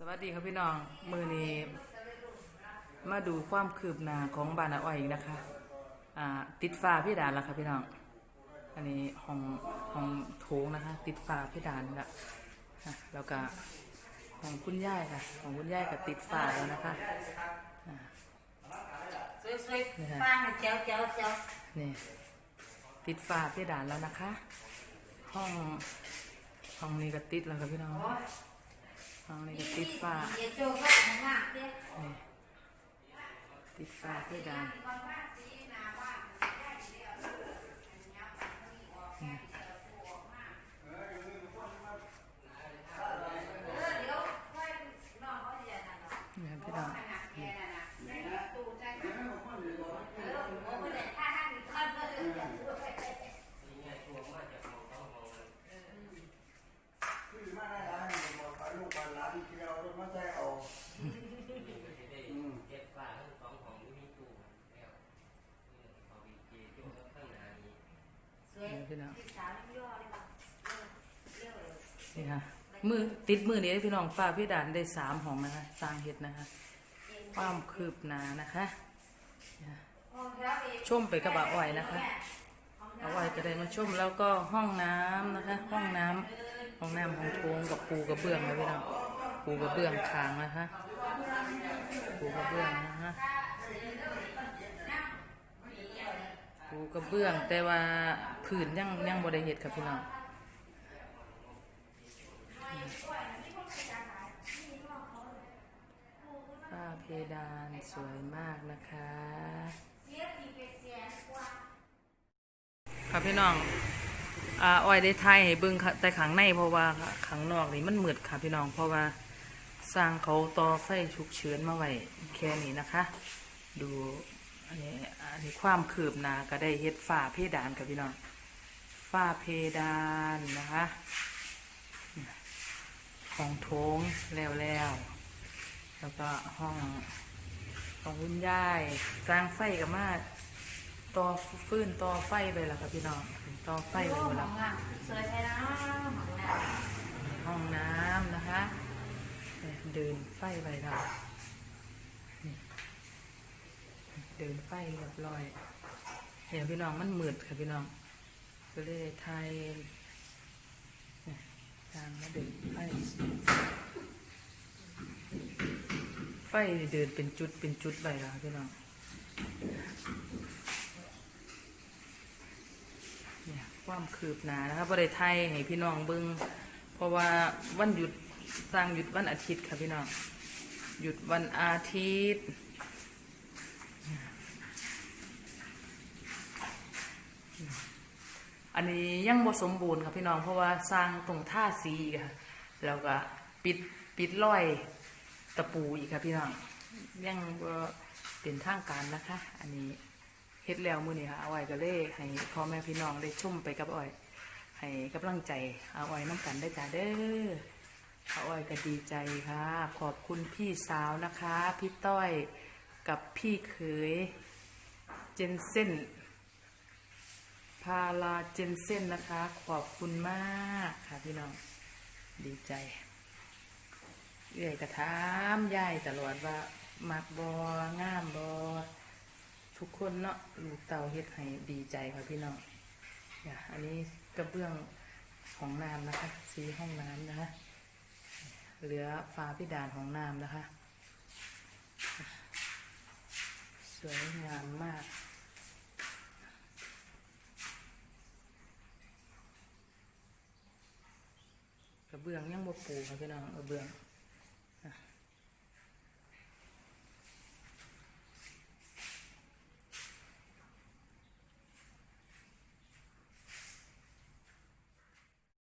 สวัสดีครับพี่น้อง มือนี้มาดูความคืบหน้าของบ้านอาอ้อยอีกนะคะอ่าติดฟ้าพี่ดานแล้วค่ะพี่น้อง อันนี้ห้องห้องโถงนะคะ ติดฟ้าพี่ดานละอะแล้วก็ของคุณย่ายค่ะ ของคุณย่ายก็ติดฟ้าแล้วนะคะสวยๆป้าให้เจ้าเจ้าเจ้านี่ติดฟ้าพี่ดานแล้วนะคะ ห้องห้องนี้ก็ติดแล้วค่ะพี่น้อง ห้องเลยก็ติดฝ้าเดี๋ยวโจ้ก็ทำมากเด้อนี่ติดฟ้าเพดานนี่ครับพี่น้องนี่ พี่น้องนี่ค่ะมือติดมือนี้พี่น้องฟ้าเพดานได้สามห้องนะคะสร้างเห็ดนะคะความคืบหน้านะคะชมไปกับอาอ้อยนะคะอาอ้อยก็ได้มาชมแล้วก็ห้องน้ำนะคะ ห้องน้ำห้องน้ำของโถงกับปูกระเบื้องนะพี่น้องปูกระเบื้องคางนะคะปูกระเบื้องนะคะูกระเบื้อง แต่ว่าผืนยังยังบริเหตุค่ะพี่น้องฝ้าเพดานสวยมากนะคะ ค่ะพี่น้องอ่าอ้อยได้ไทยให้เบิ่งค่ะแต่ขังในเพราะว่าขังนอกนี่มันมืดค่ะพี่น้องเพราะว่าสร้างเขาต่อไฟฉุกเฉินมาไว้แค่นี้นะคะ ดู อันนี้อันนี้ความคืบหน้าก็ได้เฮ็ดฝ้าเพดานค่ะพี่น้องฝ้าเพดานนะคะของโถงแล้วแล้วแล้วก็ห้องของคุณยายสร้างไฟกับมาต่อฟื้นต่อไฟไปแล้วครับพี่น้องต่อไฟไปหมดแล้วสวยไปแล้วห้องน้ำนะคะเนี่ยเดินไฟไปแล้วนี่ เดินไฟเรียบร้อยเห็นพี่น้องมันมืดค่ะพี่น้องก็เลยไทยเนี่ยทางมาเดินไฟไฟเดินเป็นจุดเป็นจุดไปแล้วค่ะพี่น้องเนี่ยความคืบหนานะครับบริไทยให้พี่น้องเบิงเพราะว่าวันหยุดสร้างหยุดวันอาทิตย์ค่ะพี่น้องหยุดวันอาทิตย์ อันนี้ยังบ่สมบูรณ์ค่ะพี่น้องเพราะว่าสร้างตรงท่าสีอีกค่ะแล้วก็ปิดปิดร้อยตะปูอีกค่ะพี่น้องยังบ่เป็นทางการนะคะ อันนี้เฮ็ดแล้วมื้อนี้ค่ะเอาอ้ก็เลยให้พ่อแม่พี่น้องได้ชมไปกับอ้อย ให้กำลังใจเอาอ้น้ำกันได้จ้าเด้อเอาอ้ก็ดีใจค่ะ ขอบคุณพี่สาวนะคะ พี่ต้อยกับพี่เขยเจนเซ่น พาลาเจนเซ่นนะคะ ขอบคุณมากค่ะพี่น้อง ดีใจ เอื้อยกระทามยายตลอดว่ามักบองามบอทุกคนเนาะลูกเต่าเฮ็ดให้ดีใจค่ะพี่น้องอย่าอันนี้กระเบื้องของน้ำนะคะ สีห้องน้ำนะคะ เหลือฟ้าพิดานของน้ำนะคะ สวยงามมาก กระ เบื้องยังบ่ปูค่ะพี่น้องกระเบื้อง